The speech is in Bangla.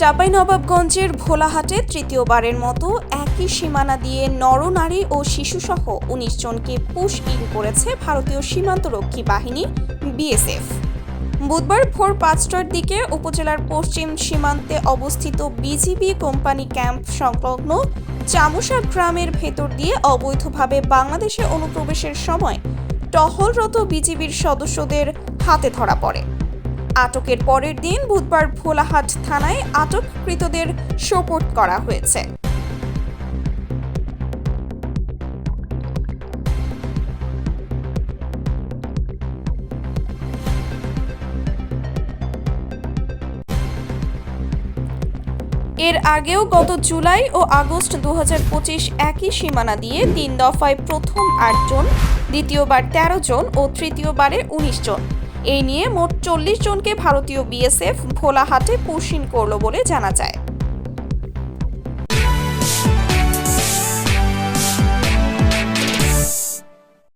চাঁপাইনবাবগঞ্জের ভোলাহাটে তৃতীয়বারের মতো একই সীমানা দিয়ে নরনারী ও শিশুসহ উনিশ জনকে পুশ ইন করেছে ভারতীয় সীমান্তরক্ষী বাহিনী, বিএসএফ। বুধবার ভোর পাঁচটার দিকে উপজেলার পশ্চিম সীমান্তে অবস্থিত বিজিবি কোম্পানি ক্যাম্প সংলগ্ন চামুসা গ্রামের ভেতর দিয়ে অবৈধভাবে বাংলাদেশে অনুপ্রবেশের সময় টহলরত বিজিবির সদস্যদের হাতে ধরা পড়ে। আটকের পরের দিন বুধবার ভোলাহাট থানায় আটককৃতদের সোপর্দ করা হয়েছে। এর আগেও গত জুলাই ও আগস্ট দু হাজার পঁচিশ একই সীমানা দিয়ে তিন দফায় প্রথম আটজন, দ্বিতীয়বার ১৩ জন ও তৃতীয়বারে ১৯ জন। এই নিয়ে মোট চল্লিশ জনকে ভারতীয় বিএসএফ ভোলাহাটে পুশিন করল বলে জানা যায়।